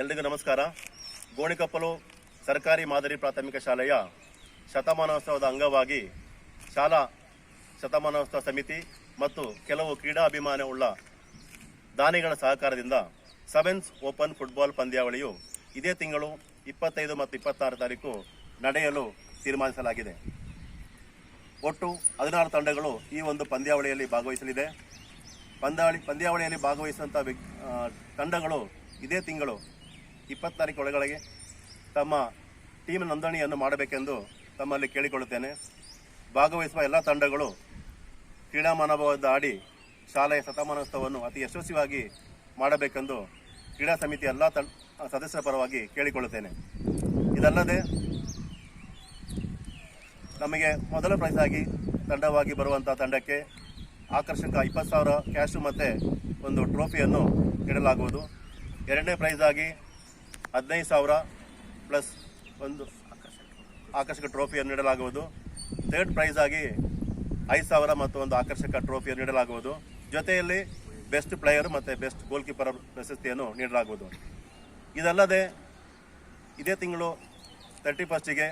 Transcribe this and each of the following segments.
ಎಲ್ರಿಗೂ ನಮಸ್ಕಾರ. ಗೋಣಿಕೊಪ್ಪಲು ಸರ್ಕಾರಿ ಮಾದರಿ ಪ್ರಾಥಮಿಕ ಶಾಲೆಯ ಶತಮಾನೋತ್ಸವದ ಅಂಗವಾಗಿ ಶಾಲಾ ಶತಮಾನೋತ್ಸವ ಸಮಿತಿ ಮತ್ತು ಕೆಲವು ಕ್ರೀಡಾ ಅಭಿಮಾನವುಳ್ಳ ದಾನಿಗಳ ಸಹಕಾರದಿಂದ ಸೆವೆನ್ಸ್ ಓಪನ್ ಫುಟ್ಬಾಲ್ ಪಂದ್ಯಾವಳಿಯು ಇದೇ ತಿಂಗಳು ಇಪ್ಪತ್ತೈದು ಮತ್ತು ಇಪ್ಪತ್ತಾರು ತಾರೀಕು ನಡೆಯಲು ತೀರ್ಮಾನಿಸಲಾಗಿದೆ. ಒಟ್ಟು ಹದಿನಾರು ತಂಡಗಳು ಈ ಒಂದು ಪಂದ್ಯಾವಳಿಯಲ್ಲಿ ಭಾಗವಹಿಸಲಿದೆ. ಪಂದ್ಯಾವಳಿ ಪಂದ್ಯಾವಳಿಯಲ್ಲಿ ಭಾಗವಹಿಸುವಂಥ ತಂಡಗಳು ಇದೇ ತಿಂಗಳು ಇಪ್ಪತ್ತು ತಾರೀಕು ಒಳಗಡೆಗೆ ತಮ್ಮ ಟೀಮ್ ನೋಂದಣಿಯನ್ನು ಮಾಡಬೇಕೆಂದು ತಮ್ಮಲ್ಲಿ ಕೇಳಿಕೊಳ್ಳುತ್ತೇನೆ. ಭಾಗವಹಿಸುವ ಎಲ್ಲ ತಂಡಗಳು ಕ್ರೀಡಾ ಮನೋಭಾವದ ಆಡಿ ಶಾಲೆಯ ಶತಮಾನೋತ್ಸವವನ್ನು ಅತಿ ಯಶಸ್ವಿಯಾಗಿ ಮಾಡಬೇಕೆಂದು ಕ್ರೀಡಾ ಸಮಿತಿ ಎಲ್ಲ ಸದಸ್ಯರ ಪರವಾಗಿ ಕೇಳಿಕೊಳ್ಳುತ್ತೇನೆ. ಇದಲ್ಲದೆ ನಮಗೆ ಮೊದಲ ಪ್ರೈಸ್ ಆಗಿ ತಂಡವಾಗಿ ಬರುವಂಥ ತಂಡಕ್ಕೆ ಆಕರ್ಷಕ ಇಪ್ಪತ್ತು ಸಾವಿರ ಕ್ಯಾಶು ಮತ್ತು ಒಂದು ಟ್ರೋಫಿಯನ್ನು ನೀಡಲಾಗುವುದು. ಎರಡನೇ ಪ್ರೈಸ್ ಹದಿನೈದು ಸಾವಿರ ಪ್ಲಸ್ ಒಂದು ಆಕರ್ಷಕ ಟ್ರೋಫಿಯನ್ನು ನೀಡಲಾಗುವುದು. ಥರ್ಡ್ ಪ್ರೈಸ್ ಆಗಿ ಐದು ಸಾವಿರ ಮತ್ತು ಒಂದು ಆಕರ್ಷಕ ಟ್ರೋಫಿಯನ್ನು ನೀಡಲಾಗುವುದು. ಜೊತೆಯಲ್ಲಿ ಬೆಸ್ಟ್ ಪ್ಲೇಯರ್ ಮತ್ತು ಬೆಸ್ಟ್ ಗೋಲ್ ಕೀಪರ್ ಪ್ರಶಸ್ತಿಯನ್ನು ನೀಡಲಾಗುವುದು. ಇದಲ್ಲದೆ ಇದೇ ತಿಂಗಳು ತರ್ಟಿ ಫಸ್ಟಿಗೆ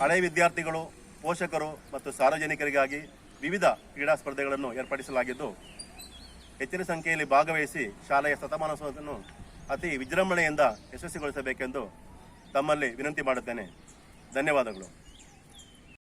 ಹಳೆ ವಿದ್ಯಾರ್ಥಿಗಳು, ಪೋಷಕರು ಮತ್ತು ಸಾರ್ವಜನಿಕರಿಗಾಗಿ ವಿವಿಧ ಕ್ರೀಡಾ ಸ್ಪರ್ಧೆಗಳನ್ನು ಏರ್ಪಡಿಸಲಾಗಿದ್ದು, ಹೆಚ್ಚಿನ ಸಂಖ್ಯೆಯಲ್ಲಿ ಭಾಗವಹಿಸಿ ಶಾಲೆಯ ಶತಮಾನೋತ್ಸವವನ್ನು ಅತಿ ವಿಜೃಂಭಣೆಯಿಂದ ಯಶಸ್ವಿಗೊಳಿಸಬೇಕೆಂದು ತಮ್ಮಲ್ಲಿ ವಿನಂತಿ ಮಾಡುತ್ತೇನೆ. ಧನ್ಯವಾದಗಳು.